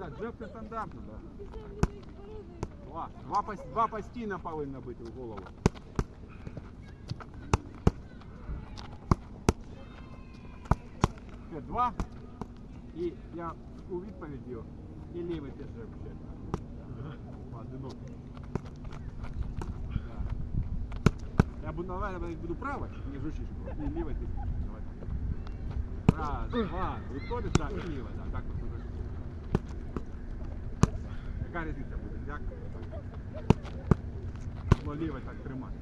да, джеб це стандартно, да. Два, два, пос- два постійно повинно бути в голову. Ще два. І я у відповіді і лівий теж джеб ще. Одинокий. Да. Я буду, давай, буду правий, не жучиш, і лівий ти. Давай. Раз, два, виходиш, так, і лівий, так, так от уже. Яка різниця буде? Як? Ну, лівий так тримати.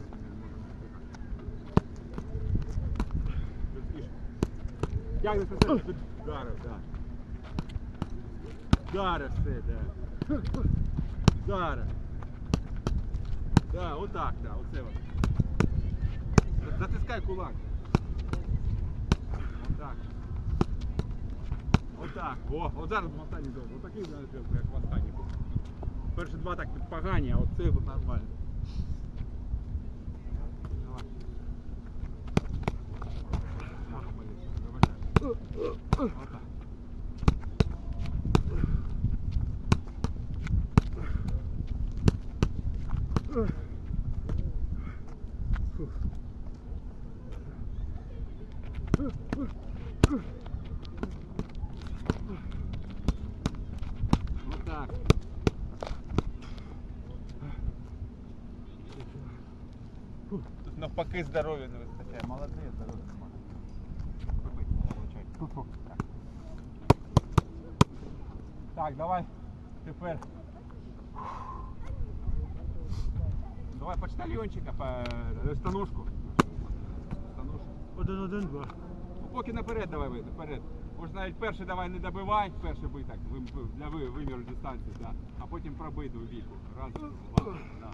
На себе, тут вдарив, так. Вдарив все, так. Вдарив. Да, отак, да, оце от. Затискай кулак. Отак. Отак. О, от зараз в останній довго. Отакий, знаєш, як в останній був. Перші два так погані, а от нормально. Давай. Так, навпаки здоров'я не вистачає. Молодець, здоров'я немає. Так. Давай тепер. Давай почтальончика, по станожку. Станожку. Один-один, два. Ну, поки наперед давай ви, наперед. Може навіть перший давай не добивай, перший бий так, для виміру дистанції, да. а потім пробий до віку. Раз, два, да.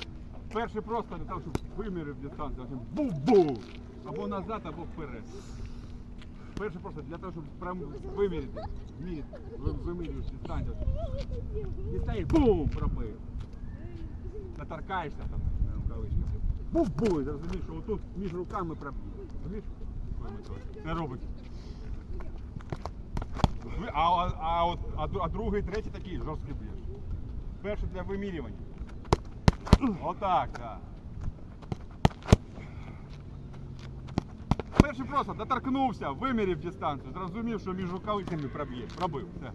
Перший просто для того, щоб вимірив дистанцію, а бу-бу! Або назад, або вперед. Перший просто для того, щоб прям виміряти. Вмі- Вимірюєш дистанцію. Дістаєш, бум! Пробив. Наторкаєшся там на рукавичках. Бу-бу! І Зрозумієш, що отут між руками пробив. Розумієш? Це робить. А, а, а, а, а другий, третій такий жорсткий б'єш. Перший для вимірювання. Отак, так. Перший просто доторкнувся, виміряв дистанцію, зрозумів, що між рукавицями проб'є. Пробив. Все.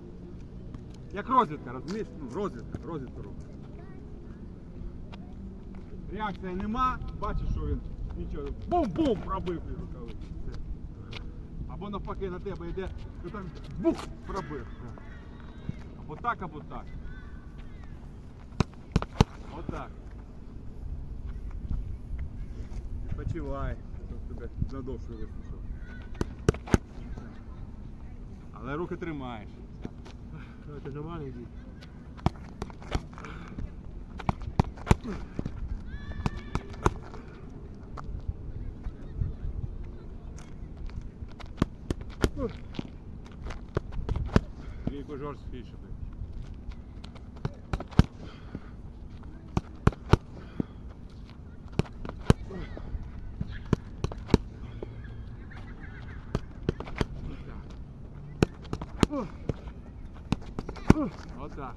Як розвідка, розумієш? Ну, розвідка, розвідка робить. Реакції нема, бачиш, що він нічого. Бум-бум! Пробив між рукавиці. Все. Або навпаки на тебе йде, ти так бух пробив. Або так, або так. Отак. Відпочивай, щоб тебе надовше вислушав. Але руки тримаєш. Давайте нормально йдіть. Ліку жорсткіше. бить. Отак.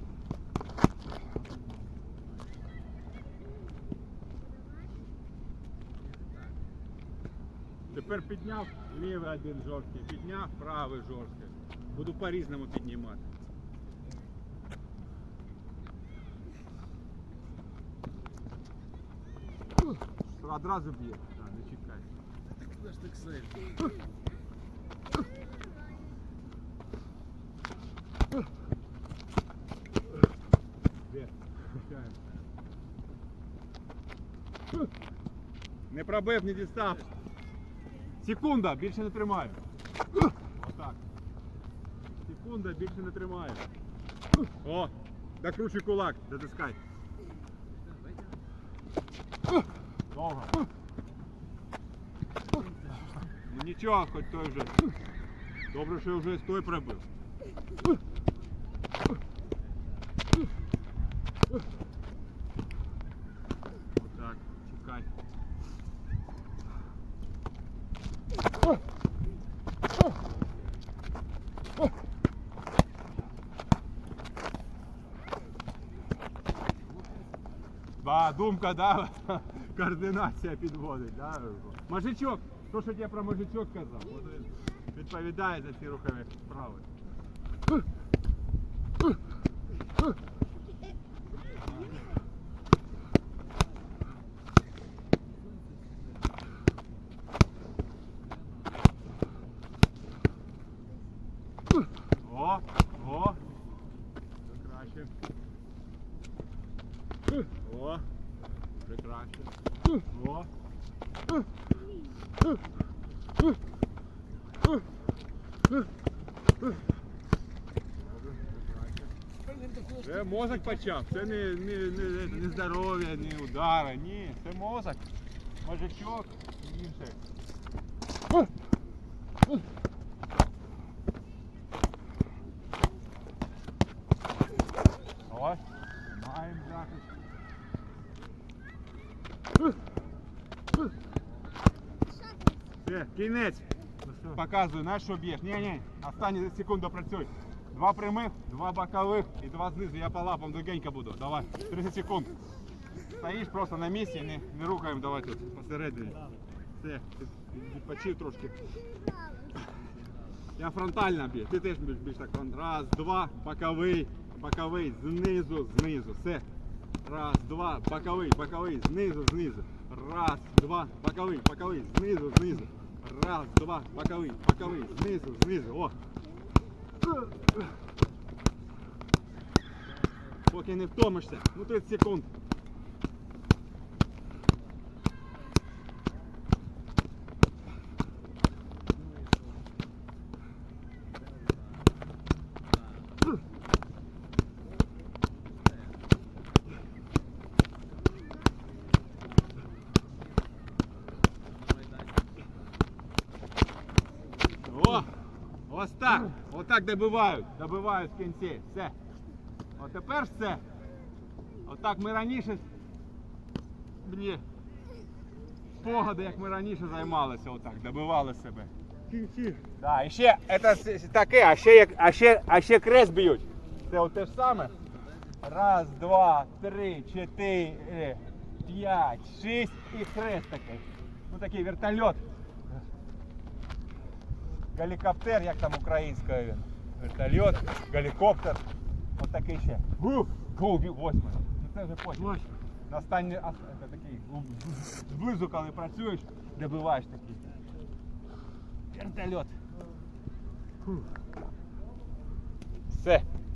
Тепер підняв лівий один жорсткий, підняв правий жорсткий. Буду по-різному піднімати. Одразу б'є, Так, не чекай. Де? Не пробив, не дістав. Секунда, більше не тримаю. Отак. Секунда, більше не тримаю. О, докручуй кулак, дотискай. Довго. Ну нічого, хоч той вже. Добре, що вже з той пробив. Ба, думка, да, координація підводить. Да? Мажичок, то, що я про мажичок казав, відповідає за ці рухові вправи. О, о, вже краще. О, Це мозок почав, це не, не, не, не здоров'я, не удари, ні, це мозок, мозочок і інше. Ось, маємо захист. Все, кінець. Показую, на що б'єш. Ні, ні, останні секунду працюй. Два прямих, два бокових і два знизу. Я по лапам легенько буду. Давай, 30 секунд. Стоїш просто на місці, не, не рухаємо, давай тут посередині. Все, ти відпочив трошки. Я фронтально б'ю. Ти теж більш, більш так фронт. Раз, два, боковий, боковий, знизу, знизу. Все. Раз, два, боковий, боковий, знизу, знизу. Раз, два, боковий, боковий, знизу, знизу. Раз, два, боковий, боковий, знизу, знизу. О. Поки не втомишся. Ну 30 секунд. О! Ось так. Отак добивають. Добивають в кінці. Все. От тепер все. Отак ми раніше. Мені спогади, як ми раніше займалися, отак, добивали себе. Да, і ще це таке, а ще, а ще, а ще крест б'ють. Це те ж саме. Раз, два, три, чотири, п'ять, шість і хрест такий. Ну такий вертольот. Гелікоптер, як там українською він. Вертольот, гелікоптер. Ось такий ще. Гу, восьмий. Ну це вже потім. На останній, це такий, ну, зблизу, коли працюєш, добиваєш такий. Вертольот. Все.